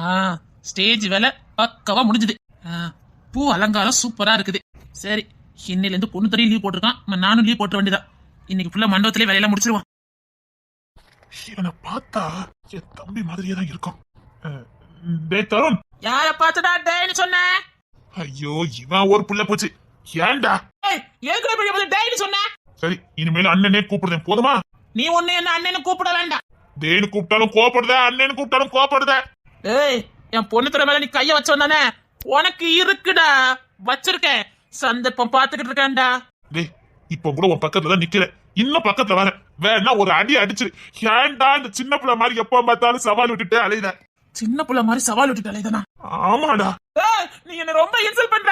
ஆ stage வேலை பக்கவா முடிஞ்சுது. பூ அலங்காரம் சூப்பரா இருக்குது. சரி இன்னையில இருந்து பொண்ணு தரையும் லீவ் போட்டிருக்கான். நானும் லீவ் போட்டுற வேண்டியதான் இன்னைக்கு ஃபுல்லா மண்டபத்திலே வேலையெல்லாம் முடிச்சிருவான் இவனை பார்த்தா என் தம்பி மாதிரியே தான் இருக்கும் டேய் தருண். யார பார்த்துடா டேன்னு சொன்ன? ஐயோ இவன் ஒரு புள்ள போச்சு. ஏன்டா? எதுக்குடா பெரிய பையன் டேன்னு சொன்ன? சரி இனிமேல் அண்ணனே கூப்பிடுறேன் போதுமா? நீ ஒண்ணு என்ன அண்ணன்னு கூப்பிட வேண்டாம் டேன்னு கூப்பிட்டாலும் கோப்படுத அண்ணன்னு கூப்பிட்டாலும் கோப்படுத ஏய் என் பொண்ணு தர மேல நீ கைய வச்ச வந்தானே உனக்கு இருக்குடா. வச்சிருக்கேன். சந்தர்ப்பம் பாத்துக்கிட்டு இருக்கேன்டா. டேய் இப்போ கூட உன் பக்கத்துல தான் நிக்கிறேன். இன்னும் பக்கத்துல வரேன். வேணா ஒரு அடி அடிச்சிரு. ஏன்டா இந்த சின்ன பிள்ளை மாதிரி எப்ப பார்த்தாலும் சவால் விட்டுட்டு அலையுத சின்ன புள்ள மாதிரி சவால் விட்டுட்டாலே தானா ஆமாடா. நீ என்ன ரொம்ப இன்சல்ட் பண்ற.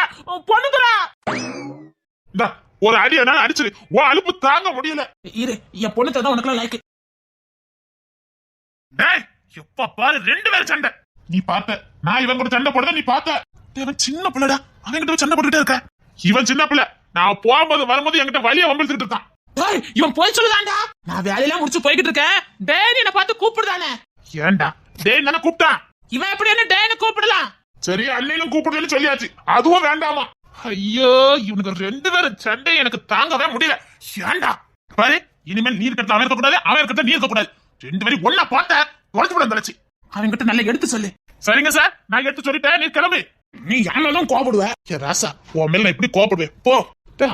இந்தா ஒரு அடி என்னால அடிச்சிரு. உன் அலுப்பு தாங்க முடியல. இரு என் பொண்ணு தான் உனக்குலாம் லைக் டேய் எப்ப பாரு ரெண்டு பேரும் சண்டை. நீ பார்த்த. நான் இவன் கூட சண்டை போடுறத நீ பார்த்த. டேய், இவன் சின்ன பிள்ளைடா. அவன் கிட்ட சண்டை போட்டுட்டே இருக்க? இவன் சின்ன பிள்ளை. நான் போகும்போது வரும்போது என்கிட்ட வழிய வம்பிழுத்துட்டு இருக்கான். ஏய், இவன் போய் சொல்லுதாண்டா நான் வேலையெல்லாம் முடிச்சு போய்கிட்டு இருக்கேன். டேய் என்ன பார்த்து கூப்பிடுதானே? ஏன்டா? டேய் தானே கூப்பிட்டான். இவன் எப்படி என்ன டேன்னு கூப்பிடலாம்? சரி அன்னையிலும் கூப்பிடுன்னு சொல்லியாச்சு. அதுவும் வேண்டாமா? ஐயோ இவனுக்கு ரெண்டு பேரும் சண்டை எனக்கு தாங்கவே முடியல. ஏன்டா? பாரு இனிமேல் நீ இருக்கட்டும் அவன் இருக்கக்கூடாது அவன் இருக்கட்டும் நீ இருக்கக்கூடாது. ரெண்டு பேரும் ஒன்னா பார்த்த தொலைச்சு விட அவன்கிட்ட நல்லா எடுத்து சொல்லு. சரிங்க சார் நான் எடுத்து சொல்லிட்டேன் நீ கிளம்பு. நீ யாரும் கோபப்படுவ ராசா உன் மேல நான் எப்படி கோபப்படுவேன் போ.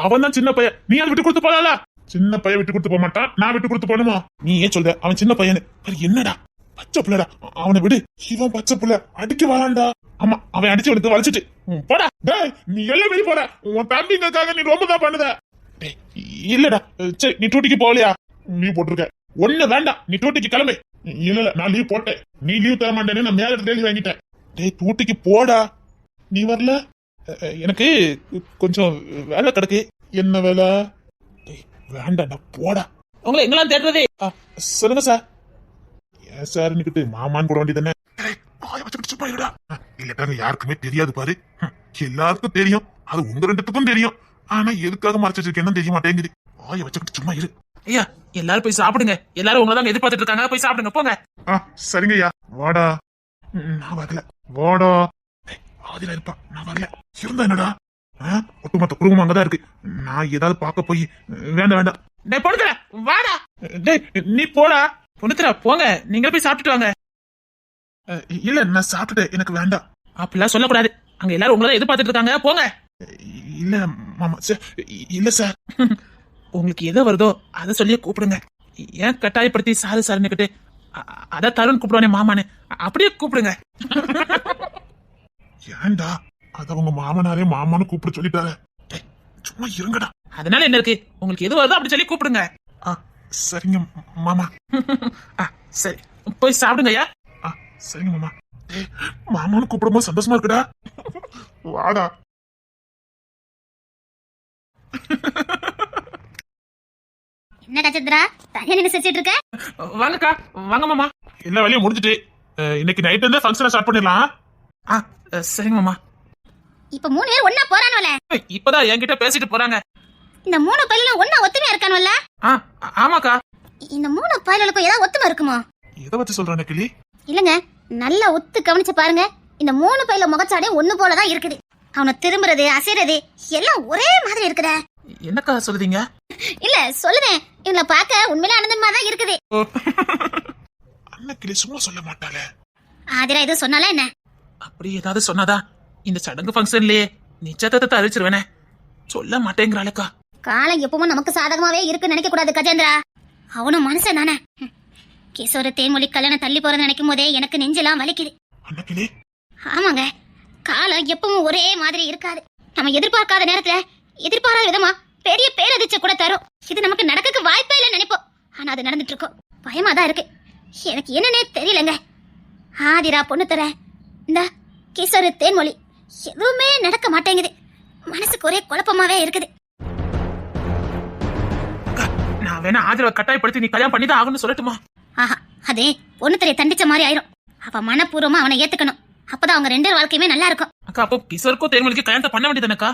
அவன் தான் சின்ன பையன். நீ அதை விட்டு கொடுத்து போலால சின்ன பையன் விட்டு கொடுத்து போக மாட்டான். நான் விட்டு கொடுத்து போகணுமா? நீ ஏன் சொல்ற? அவன் சின்ன பையனு. என்னடா? பச்சை பிள்ளைடா. அவனை விடு. இவன் பச்சை பிள்ளை. அடிக்க வரான்டா. ஆமா அவன் அடிச்சு எடுத்து வலிச்சிட்டு. ம், போடா. டேய் நீ எல்லாம் வெளிய போற உன் தம்பிங்களுக்காக நீ ரொம்ப தான் பண்ணுத. டேய் இல்லடா. சரி நீ டூட்டிக்கு போகலையா? லீவ் போட்டிருக்க. ஒண்ணு வேண்டாம். நீ டூட்டிக்கு கிளம்பு. இல்ல இல்ல நான் லீவ் போட்டேன். நீ லீவ் தர மாட்டேன்னு நான் மேல எழுதி வாங்கிட்டேன். டேய் டூட்டிக்கு போடா. நீ வரல? எனக்கு கொஞ்சம் வேலை கிடக்கு. என்ன வேலை? டேய், வேண்டாம்டா போடா. உங்களை எங்கெல்லாம் தேடுறதே? சொல்லுங்க சார் ஏன் சார் நிக்கிட்டு மாமான்னு கூட வேண்டியதானே இல்லட்டாங்க யாருக்குமே தெரியாது பாரு. எல்லாருக்கும் தெரியும். அது உங்க ரெண்டுத்துக்கும் தெரியும். ஆனா எதுக்காக மறைச்சு வச்சிருக்கேன்னு தெரிய மாட்டேங்குது. வாய வச்சுக்கிட்டு சும்மா இரு. ஐயா எல்லாரும் போய் சாப்பிடுங்க. எல்லாரும் உங்களை தான் எதிர்பார்த்துட்டு இருக்காங்க. போய் சாப்பிடுங்க. போங்க. ஆ சரிங்க ஐயா. வாடா. ம், நான் வரல. வாடா. டேய், ஆதிரா இருப்பா. நான் வரல. இருந்தா என்னடா? ஆ, ஒட்டுமொத்த குடும்பம் அங்கதான் இருக்கு. நான் ஏதாவது பார்க்க போய் வேண்டாம் வேண்டாம். டேய் பொண்ணுத்தர வாடா. டேய் நீ போடா. பொண்ணுத்தர போங்க. நீங்க போய் சாப்பிட்டுட்டு வாங்க. அஹ், இல்ல நான் சாப்பிட்டுட்டேன். எனக்கு வேண்டாம். அப்படிலாம் சொல்லக்கூடாது. அங்க எல்லாரும் உங்களை தான் எதிர்பார்த்துட்டு இருக்காங்க. போங்க. இல்ல மாமா சார் இல்ல சார். உங்களுக்கு எது வருதோ அதை சொல்லியே கூப்பிடுங்க. ஏன் கட்டாயப்படுத்தி சாரு சாருன்னுக்கிட்டு அ- அத தருண் கூப்பிடுவானே மாமான்னு. அப்படியே கூப்பிடுங்க. ஏன்டா? அத உங்க மாமனாரே மாமான்னு கூப்பிட சொல்லிட்டாரு. சும்மா இருங்கடா. அதனால என்ன இருக்கு? உங்களுக்கு எது வருதோ அப்படி சொல்லி கூப்பிடுங்க. சரிங்க மாமா. சரி. போய் சாப்பிடுங்க ஐயா. ஆ சரிங்க மாமா. மாமான்னு கூப்பிடும்போது சந்தோஷமா இருக்குடா. வாடா. என்னடா சந்திரா தனியா நின்று சிரிச்சிட்டு இருக்க? வாங்கக்கா வாங்க மாமா. எல்லா வேலையும் முடிஞ்சிட்டு. இன்னைக்கு நைட் இருந்தே ஃபங்க்ஷனை ஸ்டார்ட் பண்ணிடலாம். ஆ சரிங்க மாமா. இப்ப மூணு பேர் ஒன்னா போறானுவல? இப்பதான் என்கிட்ட பேசிட்டு போறாங்க. இந்த மூணு பயிலும் ஒன்னா ஒத்துமையா இருக்கானுவல்ல? ஆ ஆமாக்கா. இந்த மூணு பயலுக்கும் ஏதாவது ஒத்துமை இருக்குமோ? எதை பத்தி சொல்றானே கிளி? இல்லங்க நல்லா ஒத்து கவனிச்சு பாருங்க. இந்த மூணு பயில முகச்சாடே ஒண்ணு போலதான் இருக்குது. அவனை திரும்புறது அசைறது எல்லாம் ஒரே மாதிரி இருக்குதே. என்னக்கா சொல்லுதீங்க? இல்ல சொல்லுவேன் இவங்கள பார்க்க உண்மையில ஆனந்தமா தான் இருக்குது. ஓ, அண்ணன் கிளி சும்மா சொல்ல மாட்டாளே. ஆதிரா எதுவும் சொன்னால என்ன? அப்படி ஏதாவது சொன்னாதா? இந்த சடங்கு ஃபங்க்ஷன்லயே நிச்சயத்தை அறிவிச்சிருவேனே சொல்ல மாட்டேங்கிறாளக்கா. காலம் எப்பவும் நமக்கு சாதகமாவே இருக்குன்னு நினைக்க கூடாது கஜேந்திரா. அவனும் மனுஷன் தானே. கிஷோர தேன்மொழி கல்யாணம் தள்ளி போறத நினைக்கும் போதே எனக்கு நெஞ்செல்லாம் வலிக்குது. ஆமாங்க. காலம் எப்பவும் ஒரே மாதிரி இருக்காது. நம்ம எதிர்பார்க்காத நேரத்துல எதிர்பாராத விதமா பெரிய பேரதிர்ச்சி கூட தரும். இது நமக்கு நடக்கக்கு வாய்ப்பே இல்லை நினைப்போம். ஆனா அது நடந்துட்டு இருக்கும் பயமா தான் இருக்கு. எனக்கு என்னன்னே தெரியலங்க. ஆதிரா பொண்ணு தர இந்த கிஷோரு தேன்மொழி. எதுவுமே நடக்க மாட்டேங்குது. மனசுக்கு ஒரே குழப்பமாவே இருக்குது. நான் வேணா ஆதரவை கட்டாயப்படுத்தி நீ கல்யாணம் பண்ணி தான் ஆகணும்னு சொல்லட்டுமா? ஆஹா அதே பொண்ணு தரைய தண்டிச்ச மாதிரி ஆயிரும். அவ மனப்பூர்வமா அவனை ஏத்துக்கணும். அப்பதான் அவங்க ரெண்டு வாழ்க்கையுமே நல்லா இருக்கும். அக்கா அப்போ கிஷோருக்கும் தேர்மொழிக்கு கல்யாணத்தை பண்ண வேண்டியதானக்கா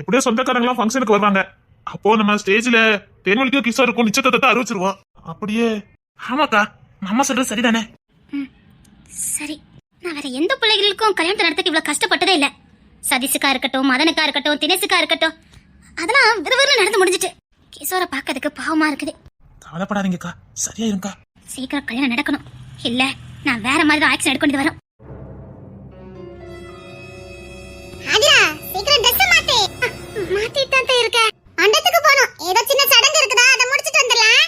எப்படியோ சொந்தக்காரங்களாம் ஃபங்க்ஷனுக்கு வருவாங்க. அப்போ நம்ம ஸ்டேஜ்ல தேன்மொழிக்கும் கிஷோருக்கும் நிச்சயத்தை அறிவிச்சிருவோம். அப்படியே. ஆமாக்கா மாமா சொல்றது சரிதானே? சரி. நான் வேற எந்த பிள்ளைகளுக்கும் கல்யாணத்தை நடத்துக்கு இவ்வளவு கஷ்டப்பட்டதே இல்ல. சதீஷுக்கா இருக்கட்டும் மதனுக்கா இருக்கட்டும் தினேசுக்கா இருக்கட்டும் அதெல்லாம் விறுவிறு நடந்து முடிஞ்சிட்டு கிஷோரை பார்க்கறதுக்கு பாவமா இருக்குது. கவலைப்படாதீங்கக்கா சரியா இருங்கக்கா சீக்கிரம் கல்யாணம் நடக்கணும். இல்ல நான் வேற மாதிரி ஆக்ஷன் எடுக்க வேண்டியது வரும். மாத்திட்டு இருக்க மண்டத்துக்கு போணும் ஏதோ சின்ன சடங்கு இருக்குதா? அதை முடிச்சிட்டு வந்துடலாம்.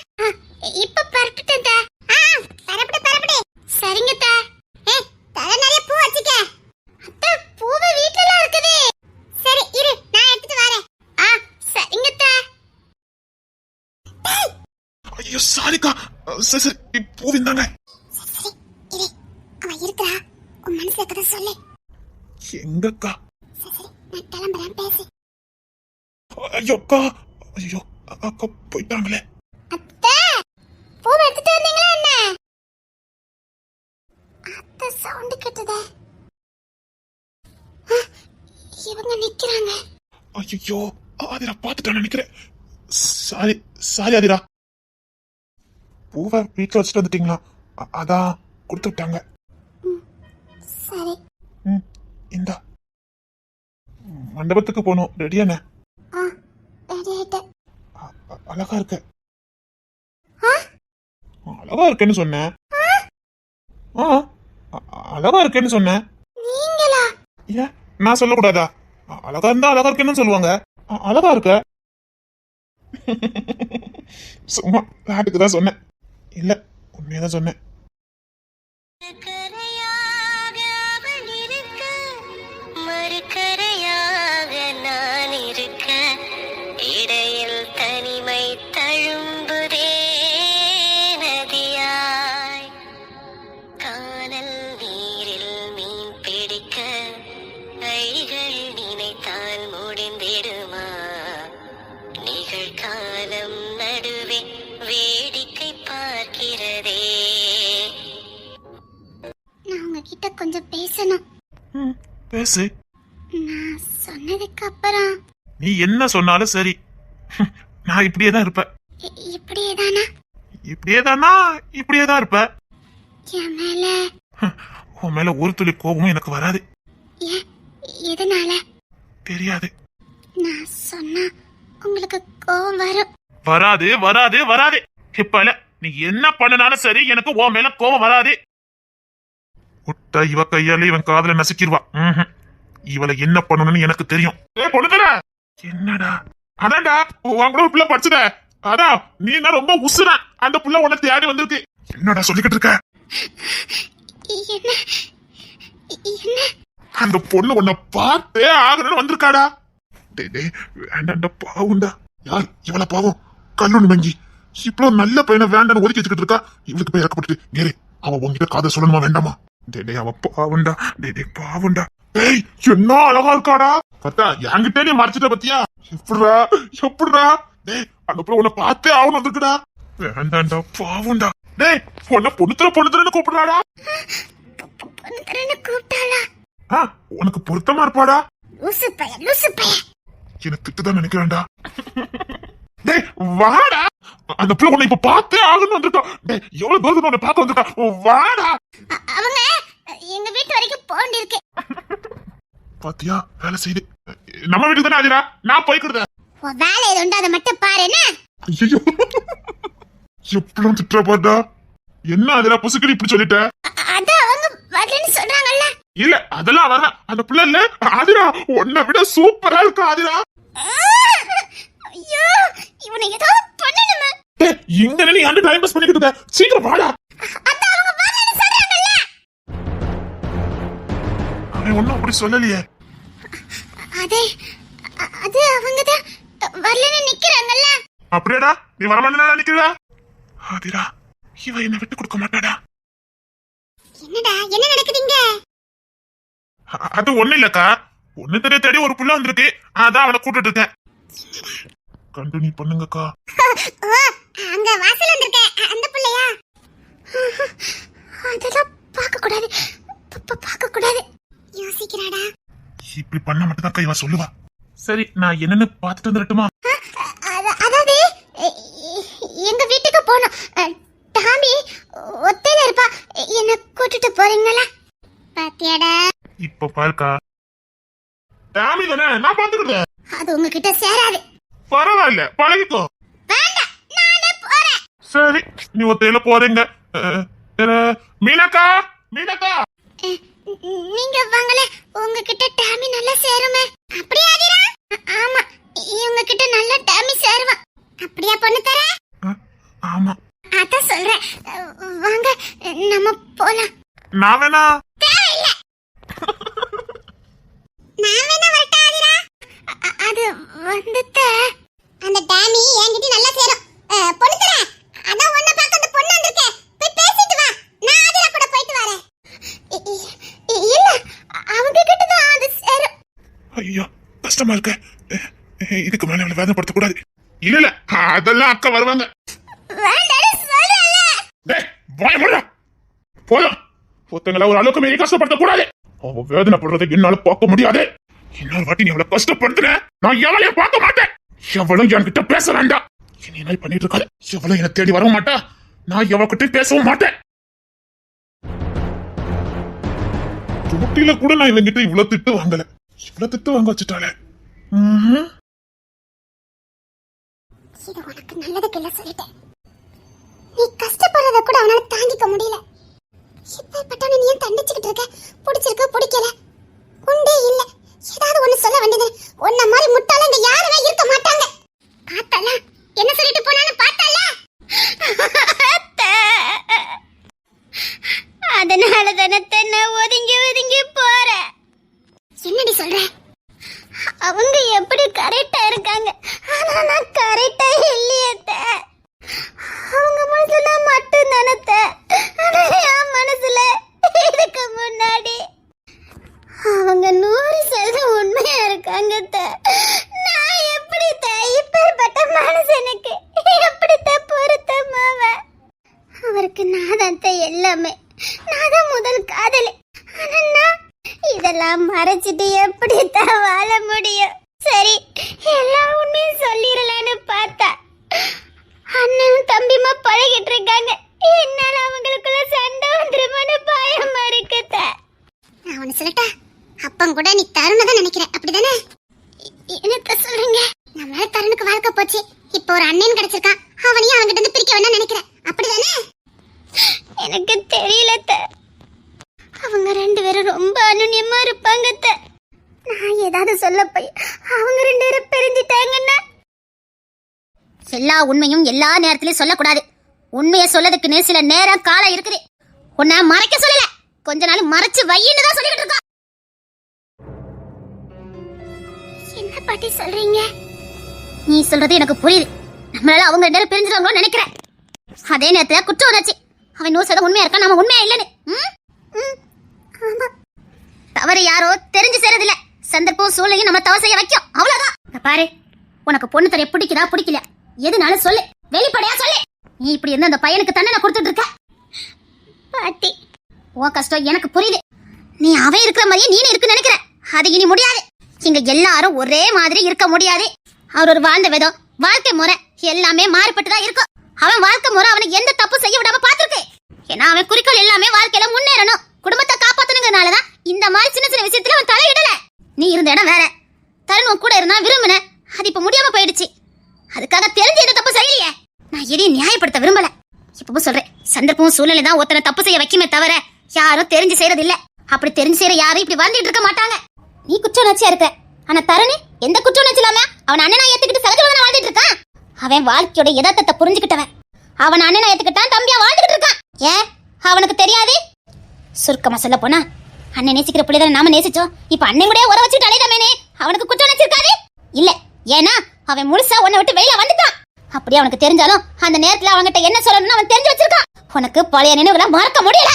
இப்ப பரப்பிட்டேன் தா. பரப்பிடு பரப்பிடு. சரிங்க தா. ஏ தலை நிறைய பூ வச்சுக்க. அத்தை பூவு வீட்ல இருக்குது. சரி இரு நான் எடுத்துட்டு வரேன். ஆ சரிங்க தா. ஐயோ சாரிக்கா. சரி சரி பூ விந்தாங்க. சரி இரு. அவ இருக்கிறா. உன் மனசுல கதை சொல்லு. எங்கக்கா சரி சரி நான் கிளம்புறேன் பேசு ஐயோ அக்கா ஐயோ அக்கா போயிட்டாங்களே அத்தை பூ எடுத்துட்டு வந்தீங்களா என்ன? அத்தை சவுண்ட் கேட்டதே. இவங்க நிக்கிறாங்க. ஐயோ ஆதிரா பார்த்துட்டான்னு நினைக்கிறேன் சாரி சாரி ஆதிரா. பூவை வீட்டில் வச்சுட்டு வந்துட்டீங்களா? அதான் கொடுத்து விட்டாங்க. சரி. ம் இந்தா. மண்டபத்துக்கு போகணும். ரெடியானே அழகா இருக்க? அழகா இருக்கேன்னு சொன்னேன் ஆ? அழகா இருக்கேன்னு சொன்னேன் ஏன் நான் சொல்லக்கூடாதா? அழகா இருந்தா அழகா இருக்கேன்னு சொல்லுவாங்க. அழகா இருக்க. சும்மா நாட்டுக்கு தான் சொன்னேன். இல்ல உண்மையதான் சொன்னேன். பேசு. நான் சொன்னதுக்கு அப்புறம். நீ என்ன சொன்னாலும் சரி. நான் இப்படியே தான் இருப்பேன். இப்படியே தானா? இப்படியே தானா? இப்படியே தான் இருப்ப. என் மேல. உன் மேல ஒரு துளி கோபமும் எனக்கு வராது. எதனால? தெரியாது. நான் சொன்னா உங்களுக்கு கோவம் வரும். வராது வராது வராது. இப்ப நீ என்ன பண்ணனாலும் சரி எனக்கு உன் மேல கோபம் வராது. விட்டா இவ கையால இவன் காதுல நசுக்கிடுவா. ம்ஹும். இவளை என்ன பண்ணணும்னு எனக்கு தெரியும். ஏ பொண்ணுதர என்னடா? அதான்டா உன் கூட பிள்ளை படிச்சுட அதான் நீ என்ன ரொம்ப உசுற அந்த புள்ள உன்னை தேடி வந்திருக்கு. என்னடா சொல்லிக்கிட்டு இருக்க? அந்த பொண்ணு உன்னை பார்த்தே ஆகணும்னு வந்திருக்காடா. வேண்டாண்டா பாவுண்டா. யார் இவள பாவம்? கல்லூரி மங்கி. இவ்வளவு நல்ல பையனை வேண்டான்னு ஒதுக்கி வச்சுக்கிட்டு இருக்கா? இவளுக்கு போய் இறக்கப்பட்டு கேரு அவன் உங்ககிட்ட காதை சொல்லணுமா வேண்டாமா? டேய் டேய் அவ பாவுண்டா. டேய் பாவுண்டா. டேய் என்ன அழகா இருக்காடா? கத்தா என்கிட்ட நீ மறைச்சிட்ட பத்தியா? எப்படிடா எப்படிடா? டேய் அந்த பிள்ளை உன்னை பார்த்தே ஆகணும் வந்திருக்குடா வேண்டாண்டா பாவுண்டா டேய் உன்னை பொண்ணுத்தர பொண்ணுத்தரன்னு கூப்பிடுறாடா. ஆ உனக்கு பொருத்தமா இருப்பாடா? எனக்கு திட்டுதான் நினைக்கிறேன்டா. டேய் வாடா. அந்த பிள்ளை உன்னை இப்ப பார்த்தே ஆகணும்னு வந்திருக்கா டேய் எவ்வளவு தூரத்துல உன்னை பார்க்க வந்திருக்கா வாடா. அவங்க எங்க வீட்டு வரைக்கும் போண்டிருக்கு. பாத்தியா வேலை செய்து. நம்ம வீட்டுக்கு தானே ஆதிரா? நான் போய்க்கிடுதேன் உன் வேலை எது உண்டு அதை மட்டும் பாரு என்ன? ஐயோ எப்படிலாம் திட்டுற பாட்டா என்ன ஆதிரா புசுக்கடி இப்படி சொல்லிட்ட? அதான் அவங்க வரலன்னு சொல்றாங்கல்ல இல்ல அதெல்லாம் வர அந்த பிள்ளை இல்ல. ஆதிரா உன்னை விட சூப்பரா இருக்கு ஆதிரா. ஐயோ இவனை ஏதோ பண்ணணுமே. இங்க நீ அந்த டைம் பாஸ் பண்ணிக்கிட்டு இருக்க. சீக்கிரம் வாடா. அவன் ஒன்னும் அப்படி சொல்லலையே. அது அது அவங்க தான் வரலன்னு நிக்கிறாங்கல்ல. அப்படியாடா நீ வரமாட்டா நிக்கிறா? ஆதிரா இவ என்ன விட்டு கொடுக்க மாட்டாடா. என்னடா என்ன நடக்குதுங்க? அது ஒண்ணு இல்லக்கா. ஒண்ணு தெரிய தேடி ஒரு புள்ள வந்திருக்கு. அதான் அவனை கூட்டிட்டு இருக்கேன். கண்டினியூ பண்ணுங்கக்கா. அங்க வாசல் வந்திருக்க அந்த பிள்ளையா? அதெல்லாம் பார்க்க கூடாது பார்க்க கூடாது யோசிக்கிறாடா? இப்படி பண்ண மட்டும் தான் இவ சொல்லுவா. சரி நான் என்னன்னு பாத்துட்டு வந்துடட்டுமா அத- அதாவது எங்க வீட்டுக்கு போனோம் டாமி ஒத்தையில இருப்பா. என்ன கூட்டிட்டு போறீங்களா? பாத்தியாடா. இப்ப பாருக்கா. டாமி தானே நான் பாத்துக்கிட்டேன் அது உங்ககிட்ட சேராது. பரவாயில்ல பழகிக்கோ. சரி நீ ஒத்தையில போறீங்க. மீனாக்கா மீனாக்கா. நீங்க வாங்கல உங்ககிட்ட டாமி நல்லா சேருமே. அப்படியா ஆதிரா ஆமா இவங்க கிட்ட நல்லா டாமி சேருவான் அப்படியா பொண்ணு தர? ஆமா. அதான் சொல்றேன். வாங்க நம்ம போலாம். நான் வேணா. தேவையில்ல. நான் வேணா வரட்டா ஆதிரா அது வந்துட்ட. அந்த டாமி என்கிட்ட நல்லா சேரும். பொண்ணு தர அதான் உன்னை பார்க்க அந்த பொண்ணு வந்திருக்கே. போய் பேசிட்டு வா. நான் ஆதிரா கூட போயிட்டு வரேன். இல்ல அவங்க கிட்ட தான் அது சேரும். ஐயோ கஷ்டமா இருக்கு. இதுக்கு மேல அவளை வேதனைப்படுத்த கூடாது இல்ல இல்ல அதெல்லாம் அக்கா வருவாங்க. வாய மூடுடா. போதும். ஒருத்தங்கள ஒரு அளவுக்கு மீறி கஷ்டப்படுத்த கூடாது அவ வேதனைப்படுறதை என்னால பார்க்க முடியாது. இன்னொரு வாட்டி நீ அவளை கஷ்டப்படுத்துற நான் எவளையும் பார்க்க மாட்டேன். எவளும் என்கிட்ட பேச வேண்டாம். என்ன பண்ணிட்டு இருக்காது? எவளும் என்னை தேடி வரவும் மாட்டா. நான் எவகிட்ட பேசவும் மாட்டேன். துட்டில கூட நான் இவங்கிட்ட இவ்வளவு திட்டு வாங்கல. இவ்வளவு திட்டு வாங்க வச்சுட்டாளே. இது உனக்கு நல்லதுக்கு இல்ல சொல்லிட்டேன். நீ கஷ்டப்படுறத கூட அவனால தாங்கிக்க முடியல. இப்ப நீ ஏன் தண்டிச்சுக்கிட்டு இருக்க? பிடிச்சிருக்கு பிடிக்கல? உண்டே இல்ல. ஏதாவது ஒண்ணு சொல்ல வேண்டியது. உன்ன மாதிரி முட்டாள இங்க யாருமே இருக்க மாட்டாங்க. பார்த்தல என்ன சொல்லிட்டு போனான்னு பார்த்தல அதனால தானே நான் ஒதுங்கி ஒதுங்கி போறேன் என்னடி சொல்ற அவங்க எப்படி கரெக்டா இருக்காங்க ஆனா நான் கரெக்டா இல்லையே அத்தை. அவங்க மனசுல மட்டும் தானத்த ஆனா என் மனசுல இதுக்கு முன்னாடி அவங்க நூறு சதவீதம் உண்மையா இருக்காங்க அத்தை. நான் எப்படி அத்தை? இப்பேற்பட்ட மனுஷனுக்கு எப்படி அத்தை பொருத்தமாவேன் அவருக்கு நான் தான் அத்தை எல்லாமே நான் தான் முதல் காதலி ஆனா நான் இதெல்லாம் மறைச்சிட்டு எப்படி தான் வாழ முடியும் சரி எல்லா உண்மையும் சொல்லிடலான்னு பார்த்தா அண்ணனும் தம்பிமா பழகிட்டு இருக்காங்க என்னால அவங்களுக்குள்ள சண்டை வந்துருமோன்னு பயமா இருக்குத நான் ஒண்ணு சொல்லட்டா அப்பன் கூட நீ தருண தான் நினைக்கிறேன் அப்படிதானே? என்னத்த சொல்றீங்க? நம்மளால தருணுக்கு வாழ்க்கை போச்சு. இப்போ ஒரு அண்ணன் கிடைச்சிருக்கான். அவனையும் அவன்கிட்ட இருந்து பிரிக்க வேண்டாம் நினைக்கிறேன். அப்படிதானே? எனக்கு தெரியல அவங்க ரெண்டு பேரும் ரொம்ப அனுநியமா இருப்பாங்க. நான் ஏதாவது சொல்ல போய் அவங்க ரெண்டு பேரும் பிரிஞ்சிட்டாங்கன்னா. எல்லா உண்மையும் எல்லா நேரத்திலயும் சொல்லக்கூடாது. உண்மையை சொல்லதுக்குன்னு சில நேரம் காலம் இருக்குது. உன்னை மறைக்க சொல்லல. கொஞ்ச நாள் மறைச்சு வையின்னு தான் சொல்லிட்டு இருக்கோம் பாட்டி சொல்றீங்க? நீ சொல்றது எனக்கு புரியுது. நம்மளால அவங்க ரெண்டு பேரும் பிரிஞ்சிருவாங்களோ நினைக்கிறேன். அதே நேரத்துல குற்றம் வந்தாச்சு அவன் நூறு சதம் உண்மையா இருக்கா நம்ம உண்மையா இல்லைன்னு. ம்? ம். தவறு யாரோ தெரிஞ்சு செய்யறதில்ல சந்தர்ப்பம் சூழ்நிலையும் நம்ம தவறு செய்ய வைக்கும். அவ்வளவுதான். பாரு. உனக்கு பொண்ணு தரைய பிடிக்குதா பிடிக்கல? எதுனாலும் சொல்லு. வெளிப்படையா சொல்லு. நீ இப்படி இருந்த அந்த பையனுக்கு தண்டனை கொடுத்துட்டு இருக்க. பாட்டி உன் கஷ்டம் எனக்கு புரியுது. நீ அவன் இருக்கிற மாதிரியே நீனு இருக்குன்னு நினைக்கிற அது இனி முடியாது. இங்க எல்லாரும் ஒரே மாதிரி இருக்க முடியாது. அவர் ஒரு வாழ்ந்த விதம். வாழ்க்கை முறை எல்லாமே மாறுபட்டு தான் இருக்கும் அவன் வாழ்க்கை முறை அவனை எந்த தப்பு செய்ய விடாம பாத்துருக்கு ஏன்னா அவன் குறிக்கோள் எல்லாமே வாழ்க்கையில முன்னேறணும். குடும்பத்தை காப்பாத்தணுங்கிறனாலதான் இந்த மாதிரி சின்ன சின்ன விஷயத்துல அவன் தலையிடல. நீ இருந்த இடம் வேற. தருண் உன் கூட இருந்தா விரும்பின. அது இப்ப முடியாம போயிடுச்சு. அதுக்காக தெரிஞ்சு எந்த தப்பு செய்யலையே. நான் எதையும் நியாயப்படுத்த விரும்பல. இப்பவும் சொல்றேன். சந்தர்ப்பமும் சூழ்நிலை தான் ஒருத்தனை தப்பு செய்ய வைக்குமே தவிர யாரும் தெரிஞ்சு செய்யறது இல்ல அப்படி தெரிஞ்சு செய்யற யாரும் இப்படி வாழ்ந்துட்டு இருக்க மாட்டாங்க. நீ குற்ற உணர்ச்சியா இருக்க. ஆனா தரணி எந்த குற்ற உணர்ச்சி இல்லாம அவன் அண்ணனா ஏத்துக்கிட்டு சகஜமாக வாழ்ந்துட்டு இருக்கான். அவன் வாழ்க்கையோட யதார்த்தத்தை புரிஞ்சுக்கிட்டவன். அவன் அண்ணனை ஏத்துக்கிட்டான் தம்பியா வாழ்ந்துகிட்டு இருக்கான். ஏன் அவனுக்கு தெரியாது? சுருக்கமா சொல்ல போனா அண்ணன் நேசிக்கிற பிள்ளைகளை நாம நேசிச்சோம். இப்ப அண்ணன் கூட உற வச்சுட்டு அலையிடமேனே அவனுக்கு குற்றம் நினைச்சிருக்காது இல்ல. ஏன்னா அவன் முழுசா உன்னை விட்டு வெளியில வந்துட்டான். அப்படியே அவனுக்கு தெரிஞ்சாலும் அந்த நேரத்துல அவன்கிட்ட என்ன சொல்லணும்னு அவன் தெரிஞ்சு வச்சிருக்கான். உனக்கு பழைய நினைவுகளை மறக்க முடியல.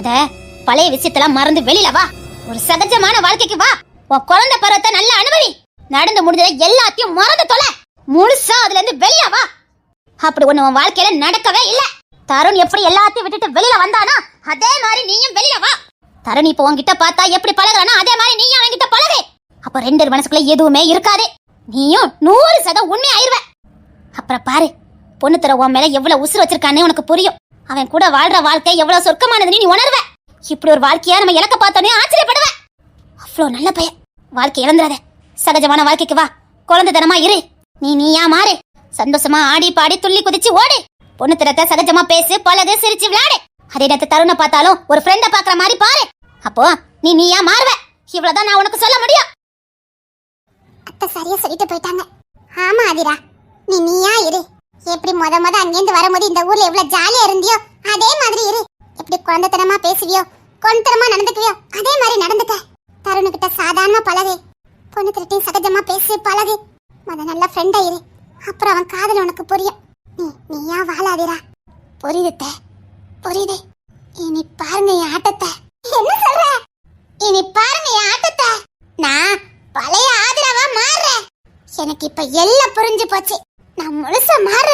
அத பழைய விஷயத்தெல்லாம் மறந்து வெளியில வா. ஒரு சகஜமான வாழ்க்கைக்கு வா. உன் குழந்தை பருவத்தை நல்ல அனுபவி. நடந்து முடிஞ்சதை எல்லாத்தையும் மறந்து தொலை. முழுசா அதுல இருந்து வெளிய வா. அப்படி ஒண்ணு உன் வாழ்க்கையில நடக்கவே இல்ல. தருண் எப்படி எல்லாத்தையும் விட்டுட்டு வெளியில வந்தானா அதே மாதிரி நீயும் வெளியில வா. தருண் இப்போ உன்கிட்ட பார்த்தா எப்படி பழகுறானா அதே மாதிரி நீயும் அவன்கிட்ட பழகு. அப்ப ரெண்டு மனசுக்குள்ள எதுவுமே இருக்காது. நீயும் நூறு சதம் உண்மை ஆயிருவ. அப்புறம் பாரு பொண்ணு தர உன் மேல எவ்வளவு உசுறு வச்சிருக்கானே உனக்கு புரியும். அவன் கூட வாழ்ற வாழ்க்கை எவ்வளவு சொர்க்கமானதுன்னு நீ உணர்வ. இப்படி ஒரு வாழ்க்கையா நம்ம இலக்க பார்த்தோன்னே ஆச்சரியப்படுவ அவ்வளோ நல்ல பையன். வாழ்க்கை இழந்துடாத. சகஜமான வாழ்க்கைக்கு வா. குழந்தை தனமா இரு. நீ நீயா மாறு. சந்தோஷமா ஆடி பாடி துள்ளி குதிச்சு ஓடு. பொண்ணு தரத்தை சகஜமா பேசு பழகு சிரிச்சு விளையாடு. அதே நேரத்தை தருணை பார்த்தாலும் ஒரு ஃப்ரெண்டை பாக்குற மாதிரி பாரு. அப்போ நீ நீயா மாறுவ. இவ்வளவுதான் நான் உனக்கு சொல்ல முடியும். அத்தை சரியா சொல்லிட்டு போயிட்டாங்க. ஆமா அதிரா. நீ நீயா இரு. எப்படி மொத மொத அங்கேருந்து வரும்போது இந்த ஊர்ல எவ்வளவு ஜாலியா இருந்தியோ அதே மாதிரி இரு. எப்படி குழந்தைத்தனமா பேசுவியோ? குழந்தைத்தனமா நடந்துக்குவியோ? அதே மாதிரி நடந்துக்க. தருணுகிட்ட சாதாரணமா பழகு. பொண்ணு திருட்டையும் சகஜமா பேசி பழகு. மத நல்ல ஃப்ரெண்டா இரு அப்புறம் அவன் காதல் உனக்கு புரியும். நீ நீயா வாழாதீரா? புரியுது புரியுது. இனி பாருங்க என் ஆட்டத்தை. என்ன சொல்ற? இனி பாருங்க என் ஆட்டத்தை. நான் பழைய ஆதரவா மாறுறேன். எனக்கு இப்ப எல்லாம் புரிஞ்சு போச்சு. நான் முழுசா மாற